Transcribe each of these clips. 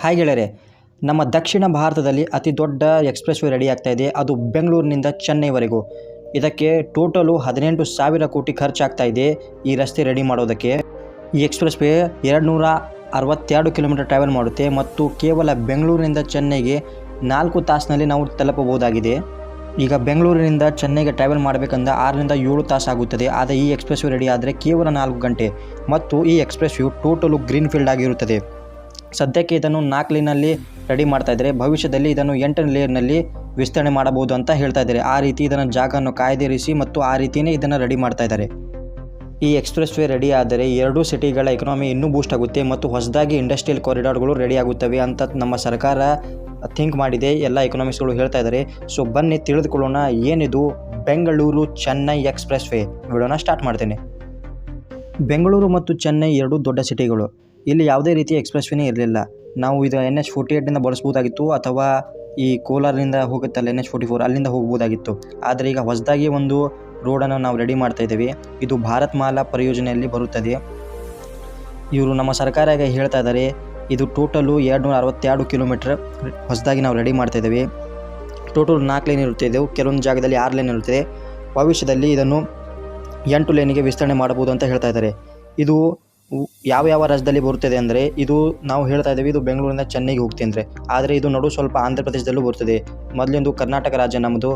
Hi ಗೆಳೆಯರೆ, ನಮ್ಮ ದಕ್ಷಿಣ ಭಾರತದಲ್ಲಿ ಅತಿ ದೊಡ್ಡ ಎಕ್ಸ್ಪ್ರೆಸ್ ವೇ ರೆಡಿ ಆಗ್ತಾ ಇದೆ. ಅದು ಬೆಂಗಳೂರಿನಿಂದ ಚೆನ್ನೈವರೆಗೂ. ಇದಕ್ಕೆ ಟೋಟಲು ಹದಿನೆಂಟು ಸಾವಿರ ಕೋಟಿ ಖರ್ಚಾಗ್ತಾ ಇದೆ ಈ ರಸ್ತೆ ರೆಡಿ ಮಾಡೋದಕ್ಕೆ. ಈ ಎಕ್ಸ್ಪ್ರೆಸ್ ವೇ ಎರಡು ನೂರ ಅರವತ್ತೆರಡು ಕಿಲೋಮೀಟರ್ ಟ್ರಾವೆಲ್ ಮಾಡುತ್ತೆ ಮತ್ತು ಕೇವಲ ಬೆಂಗಳೂರಿನಿಂದ ಚೆನ್ನೈಗೆ ನಾಲ್ಕು ತಾಸಿನಲ್ಲಿ ನಾವು ತಲುಪಬಹುದಾಗಿದೆ. ಈಗ ಬೆಂಗಳೂರಿನಿಂದ ಚೆನ್ನೈಗೆ ಟ್ರಾವೆಲ್ ಮಾಡಬೇಕಂದ್ರೆ ಆರರಿಂದ ಏಳು ತಾಸು ಆಗುತ್ತದೆ ಆದರೆ ಈ ಎಕ್ಸ್ಪ್ರೆಸ್ ವೇ ರೆಡಿ ಆದರೆ ಕೇವಲ ನಾಲ್ಕು ಗಂಟೆ. ಮತ್ತು ಈ express view total green field ಆಗಿರುತ್ತದೆ. ಸದ್ಯಕ್ಕೆ ಇದನ್ನು ನಾಲ್ಕು ಲೇನಲ್ಲಿ ರೆಡಿ ಮಾಡ್ತಾ ಇದ್ದಾರೆ. ಭವಿಷ್ಯದಲ್ಲಿ ಇದನ್ನು ಎಂಟನೇ ಲೇಯರ್ನಲ್ಲಿ ವಿಸ್ತರಣೆ ಮಾಡಬಹುದು ಅಂತ ಹೇಳ್ತಾ ಇದ್ದಾರೆ. ಆ ರೀತಿ ಇದನ್ನು ಜಾಗವನ್ನು ಕಾಯ್ದಿರಿಸಿ ಮತ್ತು ಆ ರೀತಿಯೇ ಇದನ್ನು ರೆಡಿ ಮಾಡ್ತಾ ಇದ್ದಾರೆ. ಈ ಎಕ್ಸ್ಪ್ರೆಸ್ ವೇ ರೆಡಿ ಆದರೆ ಎರಡೂ ಸಿಟಿಗಳ ಎಕನಾಮಿ ಇನ್ನೂ ಬೂಸ್ಟ್ ಆಗುತ್ತೆ ಮತ್ತು ಹೊಸದಾಗಿ ಇಂಡಸ್ಟ್ರಿಯಲ್ ಕಾರಿಡಾರ್ಗಳು ರೆಡಿ ಆಗುತ್ತವೆ ಅಂತ ನಮ್ಮ ಸರ್ಕಾರ ಥಿಂಕ್ ಮಾಡಿದೆ. ಎಲ್ಲ ಎಕನಾಮಿಕ್ಸ್ಗಳು ಹೇಳ್ತಾ ಇದ್ದಾರೆ. ಸೊ ಬನ್ನಿ ತಿಳಿದುಕೊಳ್ಳೋಣ ಏನಿದು ಬೆಂಗಳೂರು ಚೆನ್ನೈ ಎಕ್ಸ್ಪ್ರೆಸ್ ವೇ ವಿಡಿಯೋನ ಸ್ಟಾರ್ಟ್ ಮಾಡ್ತೇನೆ. ಬೆಂಗಳೂರು ಮತ್ತು ಚೆನ್ನೈ ಎರಡು ದೊಡ್ಡ ಸಿಟಿಗಳು ಇಲ್ಲಿ ಯಾವುದೇ ರೀತಿಯ ಎಕ್ಸ್ಪ್ರೆಸ್ ವೇನೇ ಇರಲಿಲ್ಲ. ನಾವು ಇದು ಎನ್ ಎಚ್ ಫೋರ್ಟಿ ಏಯ್ಟಿಂದ ಬಳಸ್ಬೋದಾಗಿತ್ತು ಅಥವಾ ಈ ಕೋಲಾರದಿಂದ ಹೋಗುತ್ತಲ್ಲ ಎನ್ ಎಚ್ ಫೋರ್ಟಿ ಫೋರ್ ಅಲ್ಲಿಂದ ಹೋಗ್ಬೋದಾಗಿತ್ತು. ಆದರೆ ಈಗ ಹೊಸದಾಗಿ ಒಂದು ರೋಡನ್ನು ನಾವು ರೆಡಿ ಮಾಡ್ತಾ ಇದ್ದೇವೆ. ಇದು ಭಾರತ್ ಮಾಲಾ ಪರಿಯೋಜನೆಯಲ್ಲಿ ಬರುತ್ತದೆ. ಇವರು ನಮ್ಮ ಸರ್ಕಾರ ಈಗ ಹೇಳ್ತಾ ಇದ್ದಾರೆ, ಇದು ಟೋಟಲು ಎರಡು ನೂರ ಅರವತ್ತೆರಡು ಕಿಲೋಮೀಟ್ರ್ ಹೊಸದಾಗಿ ನಾವು ರೆಡಿ ಮಾಡ್ತಾ ಟೋಟಲ್ ನಾಲ್ಕು ಲೈನ್ ಇರುತ್ತಿದ್ದೆವು ಕೆಲವೊಂದು ಜಾಗದಲ್ಲಿ ಆರು ಲೈನ್ ಇರುತ್ತದೆ ಭವಿಷ್ಯದಲ್ಲಿ ಇದನ್ನು ಎಂಟು ಲೈನಿಗೆ ವಿಸ್ತರಣೆ ಮಾಡಬಹುದು ಅಂತ ಹೇಳ್ತಾ ಇದ್ದಾರೆ. ಇದು ಯಾವ ಯಾವ ರಾಜ್ಯದಲ್ಲಿ ಬರುತ್ತದೆ ಅಂದರೆ ಇದು ನಾವು ಹೇಳ್ತಾ ಇದ್ದೀವಿ, ಇದು ಬೆಂಗಳೂರಿಂದ ಚೆನ್ನೈಗೆ ಹೋಗ್ತೀನಿ ಆದರೆ ಇದು ನಡು ಸ್ವಲ್ಪ ಆಂಧ್ರ ಪ್ರದೇಶದಲ್ಲೂ ಬರ್ತದೆ ಮೊದಲಿಂದು ಕರ್ನಾಟಕ ರಾಜ್ಯ ನಮ್ಮದು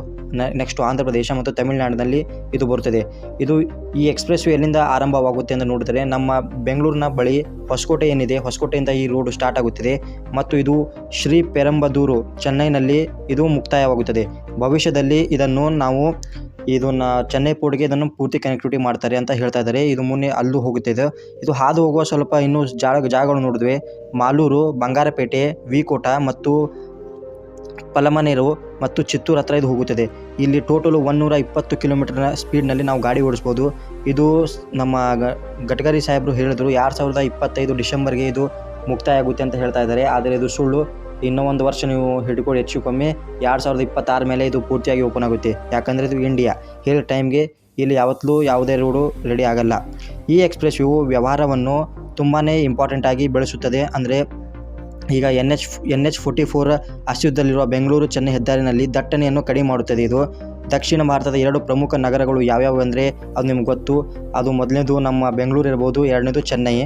ನೆಕ್ಸ್ಟ್ ಆಂಧ್ರ ಪ್ರದೇಶ ಮತ್ತು ತಮಿಳುನಾಡಿನಲ್ಲಿ ಇದು ಬರುತ್ತದೆ. ಇದು ಈ ಎಕ್ಸ್ಪ್ರೆಸ್ ವೇ ಎಲ್ಲಿಂದ ಆರಂಭವಾಗುತ್ತೆ ಅಂತ ನೋಡಿದರೆ, ನಮ್ಮ ಬೆಂಗಳೂರಿನ ಬಳಿ ಹೊಸಕೋಟೆ ಏನಿದೆ, ಹೊಸಕೋಟೆಯಿಂದ ಈ ರೋಡ್ ಸ್ಟಾರ್ಟ್ ಆಗುತ್ತದೆ. ಮತ್ತು ಇದು ಶ್ರೀ ಪೆರಂಬದೂರು, ಚೆನ್ನೈನಲ್ಲಿ ಇದು ಮುಕ್ತಾಯವಾಗುತ್ತದೆ. ಭವಿಷ್ಯದಲ್ಲಿ ಇದನ್ನು ನಾವು ಇದನ್ನು ಚೆನ್ನೈ ಪೋರ್ಟ್ಗೆ ಇದನ್ನು ಪೂರ್ತಿ ಕನೆಕ್ಟಿವಿಟಿ ಮಾಡ್ತಾರೆ ಅಂತ ಹೇಳ್ತಾ ಇದ್ದಾರೆ. ಇದು ಮುನ್ನೆ ಅಲ್ಲೂ ಹೋಗುತ್ತೆ ಇದು. ಹಾದು ಹೋಗುವ ಸ್ವಲ್ಪ ಇನ್ನೂ ಜಾಗ, ಜಾಗಗಳು ನೋಡಿದ್ವಿ. ಮಾಲೂರು, ಬಂಗಾರಪೇಟೆ, ವಿಕೋಟ ಮತ್ತು ಪಲಮನೇರು ಮತ್ತು ಚಿತ್ತೂರು ಹತ್ರ ಇದು ಹೋಗುತ್ತದೆ. ಇಲ್ಲಿ ಟೋಟಲು ಒನ್ನೂರ ಇಪ್ಪತ್ತು ಕಿಲೋಮೀಟರ್ನ ಸ್ಪೀಡ್ನಲ್ಲಿ ನಾವು ಗಾಡಿ ಓಡಿಸ್ಬೋದು. ಇದು ನಮ್ಮ ಗಟ್ಕರಿ ಸಾಹೇಬರು ಹೇಳಿದರು ಎರಡು ಸಾವಿರದ ಇಪ್ಪತ್ತೈದು ಡಿಸೆಂಬರ್ಗೆ ಇದು ಮುಕ್ತಾಯ ಆಗುತ್ತೆ ಅಂತ ಹೇಳ್ತಾ ಇದ್ದಾರೆ. ಆದರೆ ಇದು ಸುಳ್ಳು. ಇನ್ನೂ ಒಂದು ವರ್ಷ ನೀವು ಹಿಡ್ಕೊಳ್ಳಿ ಹೆಚ್ಚು ಕಮ್ಮಿ. ಎರಡು ಸಾವಿರದ ಇಪ್ಪತ್ತಾರ ಮೇಲೆ ಇದು ಪೂರ್ತಿಯಾಗಿ ಓಪನ್ ಆಗುತ್ತೆ. ಯಾಕಂದರೆ ಇದು ಇಂಡಿಯಾ ಹೇಳಿದ ಟೈಮ್ಗೆ ಇಲ್ಲಿ ಯಾವತ್ತೂ ಯಾವುದೇ ರೋಡು ರೆಡಿ ಆಗಲ್ಲ. ಈ ಎಕ್ಸ್ಪ್ರೆಸ್ ವ್ಯೂ ವ್ಯವಹಾರವನ್ನು ತುಂಬಾ ಇಂಪಾರ್ಟೆಂಟ್ ಆಗಿ ಬೆಳೆಸುತ್ತದೆ. ಅಂದರೆ ಈಗ N H N H forty four ಅಸ್ತಿತ್ವದಲ್ಲಿರುವ ಬೆಂಗಳೂರು, ಚೆನ್ನೈ ಹೆದ್ದಾರಿನಲ್ಲಿ ದಟ್ಟಣೆಯನ್ನು ಕಡಿಮೆ ಮಾಡುತ್ತದೆ ಇದು. ದಕ್ಷಿಣ ಭಾರತದ ಎರಡು ಪ್ರಮುಖ ನಗರಗಳು ಯಾವ್ಯಾವು ಅಂದರೆ ಅದು ನಿಮ್ಗೆ ಗೊತ್ತು. ಅದು ಮೊದಲನೇದು ನಮ್ಮ ಬೆಂಗಳೂರು ಇರ್ಬೋದು, ಎರಡನೇದು ಚೆನ್ನೈ.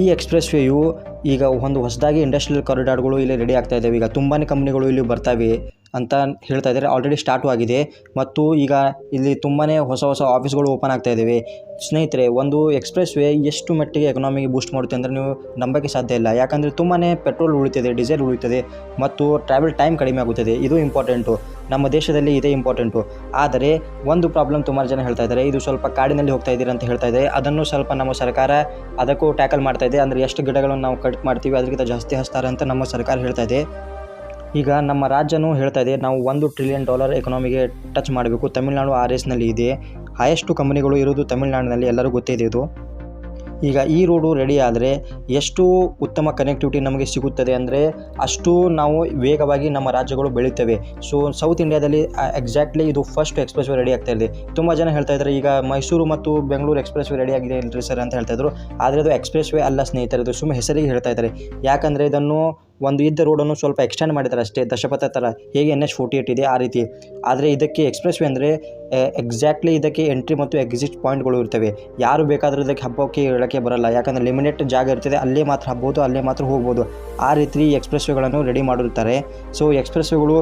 ಈ ಎಕ್ಸ್ಪ್ರೆಸ್ ವೇಯು ಈಗ ಒಂದು ಹೊಸದಾಗಿ ಇಂಡಸ್ಟ್ರಿಯಲ್ ಕಾರಿಡಾರ್ಗಳು ಇಲ್ಲಿ ರೆಡಿ ಆಗ್ತಾ ಇದ್ದಾವೆ ಈಗ ತುಂಬಾ ಕಂಪ್ನಿಗಳು ಇಲ್ಲಿ ಬರ್ತವೆ. ಅಂತ ಹೇಳ್ತಾ ಇದ್ದಾರೆ. ಆಲ್ರೆಡಿ ಸ್ಟಾರ್ಟು ಆಗಿದೆ. ಮತ್ತು ಈಗ ಇಲ್ಲಿ ತುಂಬಾ ಹೊಸ ಹೊಸ ಆಫೀಸ್ಗಳು ಓಪನ್ ಆಗ್ತಾ ಇದ್ದಾವೆ ಸ್ನೇಹಿತರೆ, ಒಂದು ಎಕ್ಸ್ಪ್ರೆಸ್ ವೇ ಎಷ್ಟು ಮಟ್ಟಿಗೆ ಎಕನಾಮಿಗೆ ಬೂಸ್ಟ್ ಮಾಡುತ್ತೆ ಅಂದರೆ ನೀವು ನಂಬಕ್ಕೆ ಸಾಧ್ಯ ಇಲ್ಲ. ಯಾಕಂದರೆ ತುಂಬಾ ಪೆಟ್ರೋಲ್ ಉಳಿತದೆ ಡೀಸೆಲ್ ಉಳಿತದೆ ಮತ್ತು ಟ್ರಾವೆಲ್ ಟೈಮ್ ಕಡಿಮೆ ಆಗುತ್ತದೆ. ಇದು ಇಂಪಾರ್ಟೆಂಟು ನಮ್ಮ ದೇಶದಲ್ಲಿ ಇದೇ ಇಂಪಾರ್ಟೆಂಟು ಆದರೆ ಒಂದು ಪ್ರಾಬ್ಲಮ್ ತುಂಬ ಜನ ಹೇಳ್ತಾ ಇದ್ದಾರೆ. ಇದು ಸ್ವಲ್ಪ ಕಾಡಿನಲ್ಲಿ ಹೋಗ್ತಾ ಇದ್ದೀರಾ ಅಂತ ಹೇಳ್ತಾ ಇದ್ದಾರೆ. ಅದನ್ನು ಸ್ವಲ್ಪ ನಮ್ಮ ಸರ್ಕಾರ ಅದಕ್ಕೂ ಟ್ಯಾಕಲ್ ಮಾಡ್ತಾ ಇದೆ. ಅಂದರೆ ಎಷ್ಟು ಗಿಡಗಳನ್ನು ನಾವು ಕಟ್ ಮಾಡ್ತೀವಿ, ಅದಕ್ಕಿಂತ ಜಾಸ್ತಿ ಹಚ್ತಾರೆ ಅಂತ ನಮ್ಮ ಸರ್ಕಾರ ಹೇಳ್ತಾ ಇದೆ. ಈಗ ನಮ್ಮ ರಾಜ್ಯನೂ ಹೇಳ್ತಾ ಇದೆ, ನಾವು ಒಂದು ಟ್ರಿಲಿಯನ್ ಡಾಲರ್ ಎಕನಾಮಿಗೆ ಟಚ್ ಮಾಡಬೇಕು. ತಮಿಳುನಾಡು ಆರ್ ಎಸ್ನಲ್ಲಿ ಇದೆ. ಹೈಯೆಸ್ಟು ಕಂಪನಿಗಳು ಇರೋದು ತಮಿಳುನಾಡಿನಲ್ಲಿ ಎಲ್ಲರೂ ಗೊತ್ತಿದೆ ಇದೆ ಈಗ ಈ ರೋಡು ರೆಡಿ ಆದರೆ ಎಷ್ಟು ಉತ್ತಮ ಕನೆಕ್ಟಿವಿಟಿ ನಮಗೆ ಸಿಗುತ್ತದೆ ಅಂದರೆ ಅಷ್ಟು ನಾವು ವೇಗವಾಗಿ ನಮ್ಮ ರಾಜ್ಯಗಳು ಬೆಳೀತವೆ. ಸೊ ಸೌತ್ ಇಂಡಿಯಾದಲ್ಲಿ ಎಕ್ಸಾಕ್ಟ್ಲಿ ಇದು ಫಸ್ಟ್ ಎಕ್ಸ್ಪ್ರೆಸ್ ವೇ ರೆಡಿ ಆಗ್ತಾ ಇದೆ. ತುಂಬ ಜನ ಹೇಳ್ತಾ ಇದ್ದಾರೆ, ಈಗ ಮೈಸೂರು ಮತ್ತು ಬೆಂಗಳೂರು ಎಕ್ಸ್ಪ್ರೆಸ್ ವೇ ರೆಡಿ ಆಗಿದೆ ಇಲ್ರಿ ಸರ್ ಅಂತ ಹೇಳ್ತಾ ಇದ್ರು. ಆದರೆ ಅದು ಎಕ್ಸ್ಪ್ರೆಸ್ ವೇ ಅಲ್ಲ ಸ್ನೇಹಿತರೆ ಇದು ಸುಮ್ಮನೆ ಹೆಸರಿಗೆ ಹೇಳ್ತಾ ಇದ್ದಾರೆ. ಯಾಕಂದರೆ ಇದನ್ನು ಒಂದು ಇದ್ದ ರೋಡನ್ನು ಸ್ವಲ್ಪ ಎಕ್ಸ್ಟೆಂಡ್ ಮಾಡಿದ್ದಾರೆ ಅಷ್ಟೇ, ದಶಪಥ ಥರ. ಹೇಗೆ ಎನ್ ಎಚ್ ಫೋರ್ಟಿ ಏಟ್ ಇದೆ ಆ ರೀತಿ. ಆದರೆ ಇದಕ್ಕೆ ಎಕ್ಸ್ಪ್ರೆಸ್ ವೇ ಅಂದರೆ ಎಕ್ಸಾಕ್ಟ್ಲಿ ಇದಕ್ಕೆ ಎಂಟ್ರಿ ಮತ್ತು ಎಕ್ಸಿಟ್ ಪಾಯಿಂಟ್ಗಳು ಇರ್ತವೆ. ಯಾರು ಬೇಕಾದರೂ ಇದಕ್ಕೆ ಹಬ್ಬಕ್ಕೆ ಹೇಳೋಕ್ಕೆ ಬರಲ್ಲ. ಯಾಕಂದರೆ ಲಿಮಿಟೆಡ್ ಜಾಗ ಇರ್ತದೆ, ಅಲ್ಲೇ ಮಾತ್ರ ಹಬ್ಬೋದು, ಅಲ್ಲೇ ಮಾತ್ರ ಹೋಗ್ಬೋದು. ಆ ರೀತಿ ಎಕ್ಸ್ಪ್ರೆಸ್ ವೇಗಳನ್ನು ರೆಡಿ ಮಾಡಿರ್ತಾರೆ ಸೊ ಎಕ್ಸ್ಪ್ರೆಸ್ ವೇಗಳು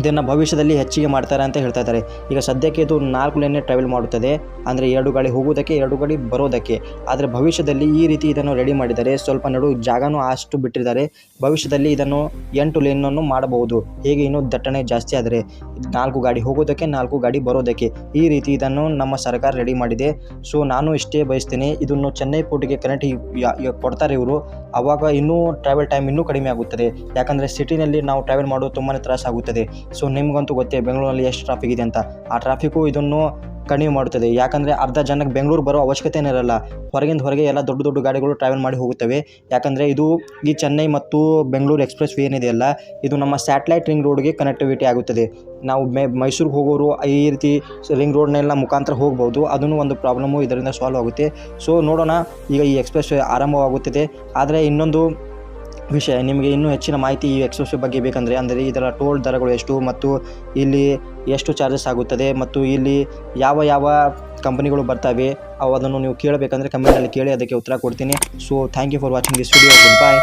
ಇದನ್ನು ಭವಿಷ್ಯದಲ್ಲಿ ಹೆಚ್ಚಿಗೆ ಮಾಡ್ತಾರೆ ಅಂತ ಹೇಳ್ತಾ ಇದ್ದಾರೆ. ಈಗ ಸದ್ಯಕ್ಕೆ ಇದು ನಾಲ್ಕು ಲೇನೇ ಟ್ರಾವೆಲ್ ಮಾಡುತ್ತದೆ. ಅಂದರೆ ಎರಡು ಗಾಡಿ ಹೋಗೋದಕ್ಕೆ ಎರಡು ಗಾಡಿ ಬರೋದಕ್ಕೆ. ಆದರೆ ಭವಿಷ್ಯದಲ್ಲಿ ಈ ರೀತಿ ಇದನ್ನು ರೆಡಿ ಮಾಡಿದ್ದಾರೆ ಸ್ವಲ್ಪ ನಡು ಜಾಗನೂ ಅಷ್ಟು ಬಿಟ್ಟಿದ್ದಾರೆ. ಭವಿಷ್ಯದಲ್ಲಿ ಇದನ್ನು ಎಂಟು ಲೈನನ್ನು ಮಾಡಬಹುದು. ಹೇಗೆ ಇನ್ನೂ ದಟ್ಟಣೆ ಜಾಸ್ತಿ ಆದರೆ ನಾಲ್ಕು ಗಾಡಿ ಹೋಗೋದಕ್ಕೆ ನಾಲ್ಕು ಗಾಡಿ ಬರೋದಕ್ಕೆ ಈ ರೀತಿ ಇದನ್ನು ನಮ್ಮ ಸರ್ಕಾರ ರೆಡಿ ಮಾಡಿದೆ. ಸೊ ನಾನು ಇಷ್ಟೇ ಬಯಸ್ತೀನಿ, ಇದನ್ನು ಚೆನ್ನೈ ಪೋರ್ಟಿಗೆ ಕನೆಕ್ಟ್ ಕೊಡ್ತಾರೆ ಇವರು. ಆವಾಗ ಇನ್ನೂ ಟ್ರಾವೆಲ್ ಟೈಮ್ ಇನ್ನೂ ಕಡಿಮೆ ಆಗುತ್ತದೆ. ಯಾಕಂದರೆ ಸಿಟಿನಲ್ಲಿ ನಾವು ಟ್ರಾವೆಲ್ ಮಾಡೋದು ತುಂಬಾ ತ್ರಾಸ ಆಗುತ್ತದೆ. ಸೊ ನಿಮಗಂತೂ ಗೊತ್ತೇ, ಬೆಂಗಳೂರಲ್ಲಿ ಎಷ್ಟು ಟ್ರಾಫಿಕ್ ಇದೆ ಅಂತ. ಆ ಟ್ರಾಫಿಕ್ಕು ಇದನ್ನು ಕಡಿಮೆ ಮಾಡುತ್ತದೆ. ಯಾಕಂದರೆ ಅರ್ಧ ಜನಕ್ಕೆ ಬೆಂಗಳೂರು ಬರೋ ಅವಶ್ಯಕತೆನೇ ಇರಲ್ಲ. ಹೊರಗಿಂದ ಹೊರಗೆ ಎಲ್ಲ ದೊಡ್ಡ ದೊಡ್ಡ ಗಾಡಿಗಳು ಟ್ರಾವೆಲ್ ಮಾಡಿ ಹೋಗುತ್ತವೆ. ಯಾಕಂದರೆ ಇದು ಈ ಚೆನ್ನೈ ಮತ್ತು ಬೆಂಗಳೂರು ಎಕ್ಸ್ಪ್ರೆಸ್ ವೇ ಏನಿದೆಯಲ್ಲ ಇದು ನಮ್ಮ ಸ್ಯಾಟಲೈಟ್ ರಿಂಗ್ ರೋಡ್ಗೆ ಕನೆಕ್ಟಿವಿಟಿ ಆಗುತ್ತದೆ. ನಾವು ಮೇ, ಮೈಸೂರಿಗೆ ಹೋಗೋರು ಈ ರೀತಿ ರಿಂಗ್ ರೋಡ್ನೆಲ್ಲ ಮುಖಾಂತರ ಹೋಗ್ಬೋದು. ಅದನ್ನು ಒಂದು ಪ್ರಾಬ್ಲಮ್ಮು ಇದರಿಂದ ಸಾಲ್ವ್ ಆಗುತ್ತೆ. ಸೊ ನೋಡೋಣ, ಈಗ ಈ ಎಕ್ಸ್ಪ್ರೆಸ್ ಆರಂಭವಾಗುತ್ತದೆ ಆರಂಭವಾಗುತ್ತಿದೆ. ಆದರೆ ಇನ್ನೊಂದು ವಿಷಯ, ನಿಮಗೆ ಇನ್ನೂ ಹೆಚ್ಚಿನ ಮಾಹಿತಿ ಈ ಎಕ್ಸ್ಪ್ರೆಸ್ ಬಗ್ಗೆ ಬೇಕಂದರೆ, ಅಂದರೆ ಇದರ ಟೋಲ್ ದರಗಳು ಎಷ್ಟು ಮತ್ತು ಇಲ್ಲಿ ಎಷ್ಟು ಚಾರ್ಜಸ್ ಆಗುತ್ತದೆ ಮತ್ತು ಇಲ್ಲಿ ಯಾವ ಯಾವ ಕಂಪನಿಗಳು ಬರ್ತವೆ, ಅವು ಅದನ್ನು ನೀವು ಕೇಳಬೇಕಂದ್ರೆ ಕಮೆಂಟಲ್ಲಿ ಕೇಳಿ ಅದಕ್ಕೆ ಉತ್ತರ ಕೊಡ್ತೀನಿ. So thank you for watching this video goodbye